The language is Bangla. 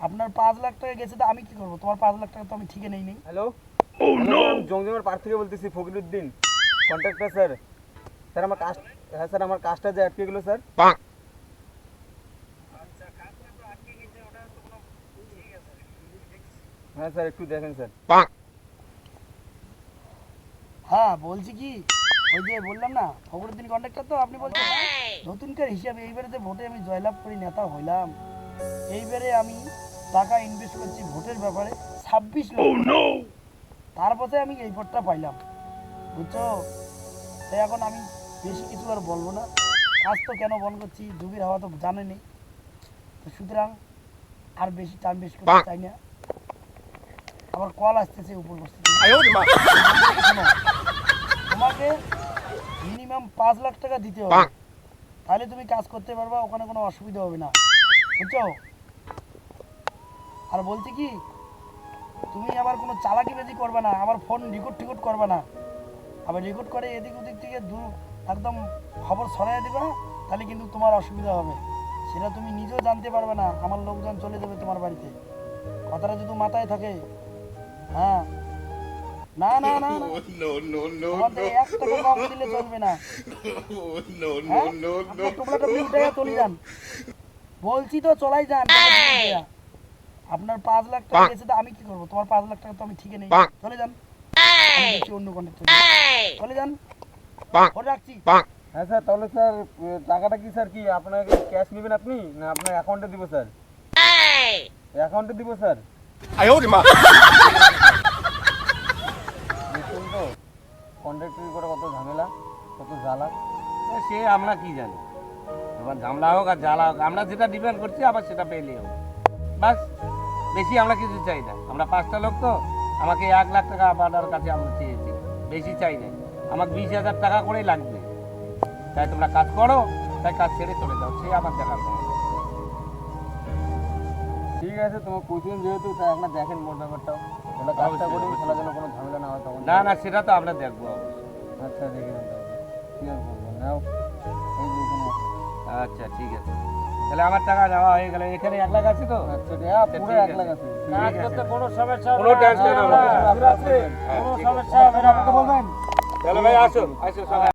আপনার পাঁচ লাখ টাকা গেছে তো আমি কি করব? তোমার পাঁচ লাখ টাকা তো আমি ঠিকে নেই। নেই হ্যালো হ্যালো জংজমের পার থেকে বলতেছি ফকিরুদ্দিন। কন্ট্রাক্টর স্যার স্যার আমার কাজ হ্যাঁ স্যার আমার কাজটা যে আটকে গেলো স্যার হ্যাঁ স্যার একটু দেখেন স্যার হ্যাঁ বলছি কি? ওই যে বললাম না ফখরুদ্দিন কন্ট্রাক্টর তো আপনি বলছেন। নতুনকার হিসাবে এইবারে যে ভোটে আমি জয়লাভ করি নেতা হইলাম। এইবারে আমি টাকা ইনভেস্ট করছি ভোটের ব্যাপারে ছাব্বিশ লক্ষ। টাকা। তারপরে আমি এই ভোটটা পাইলাম। বুঝছ? তাই এখন আমি বেশি কিছু আর বলব না। কাজ তো কেন বন্ধ করছি? ডুবির হাওয়া তো জানেনি তো সুতরাং আর বেশি টাইম বেশি করতে চাই না। আবার কল আসতেছে উপর বসতে। পাঁচ লাখ টাকা দিতে হবে। তাহলে তুমি কাজ করতে পারবা ওখানে কোনো অসুবিধা হবে না। বুঝছ? আর বলছি কি তুমি আবার কোনো চালাকি বেজি করবে না আবার ফোন রেকর্ড টিকট করবে না। আবার রেকর্ড করে এদিক ওদিক থেকে দু একদম খবর ছড়াই দিবা তাহলে কিন্তু তোমার অসুবিধা হবে। সেটা তুমি নিজেও জানতে পারবে না আমার লোকজন চলে যাবে তোমার বাড়িতে। কথাটা যদি মাথায় থাকে হ্যাঁ? না না না না। তোমার তো এক টাকা কম দিলে চলবে না। No, no, আপনার টোপলা টোপলি উঠে চলে যান। বলছি তো চলাই যান। আপনার পাঁচ লাখ টাকা গেছে তো আমি কি করব? তোমার পাঁচ লাখ টাকা তো আমি ঠিকই নেই। চলে যান। অন্য কন্ট্যাক্ট চলে যান। রাখছি। হ্যাঁ স্যার তাহলে স্যার টাকাটা কি স্যার কি আপনাকে ক্যাশ নেবেন আপনি? না আপনার অ্যাকাউন্টে দিব স্যার? অ্যাকাউন্টে দিব স্যার? দেখুন তো কন্ট্রাক্টরি করে কত ঝামেলা, কত জ্বালা সে আমরা কি জানি? এবার ঝামলা হোক আর জ্বালা হোক, আমরা যেটা ডিপেন্ড করছি, আবার সেটা পেলে হোক বাস, বেশি আমরা কিছু চাই না। আমরা পাঁচটা লোক তো, আমাকে এক লাখ টাকা আপনার কাছে আমরা চেয়েছি। বেশি চাই না। আমার বিশ হাজার টাকা করেই লাগবে। তাই তোমরা কাজ করো, তাই কাজ ছেড়ে চলে যাও, সে আমার দেখার কোনো ঠিক আছে, তোমার কোচিং যেহেতু, তাই আপনার দেখেন মোট ব্যাপারটাও কাজটা করি অবশ্যই। খেলার কোনো ঝামেলা না হয় তখন না না সেটা তো আমরা দেখব আচ্ছা দেখে নেন কি আর বলব? নাও এই যে এখানে আচ্ছা ঠিক আছে। তাহলে আমার টাকা নেওয়া হয়ে গেল। এখানে এক লাখ আছে তো? আচ্ছা হ্যাঁ পুরো এক লাখ আছে। আছে। কাজ করতে কোনো সমস্যা কোনো টেনশন হ্যাঁ, হবে না আপনারা আছে? হ্যাঁ, কোনো সমস্যা হবে না। আমাকে বলবেন। তাহলে ভাই আসো আসো সবাই।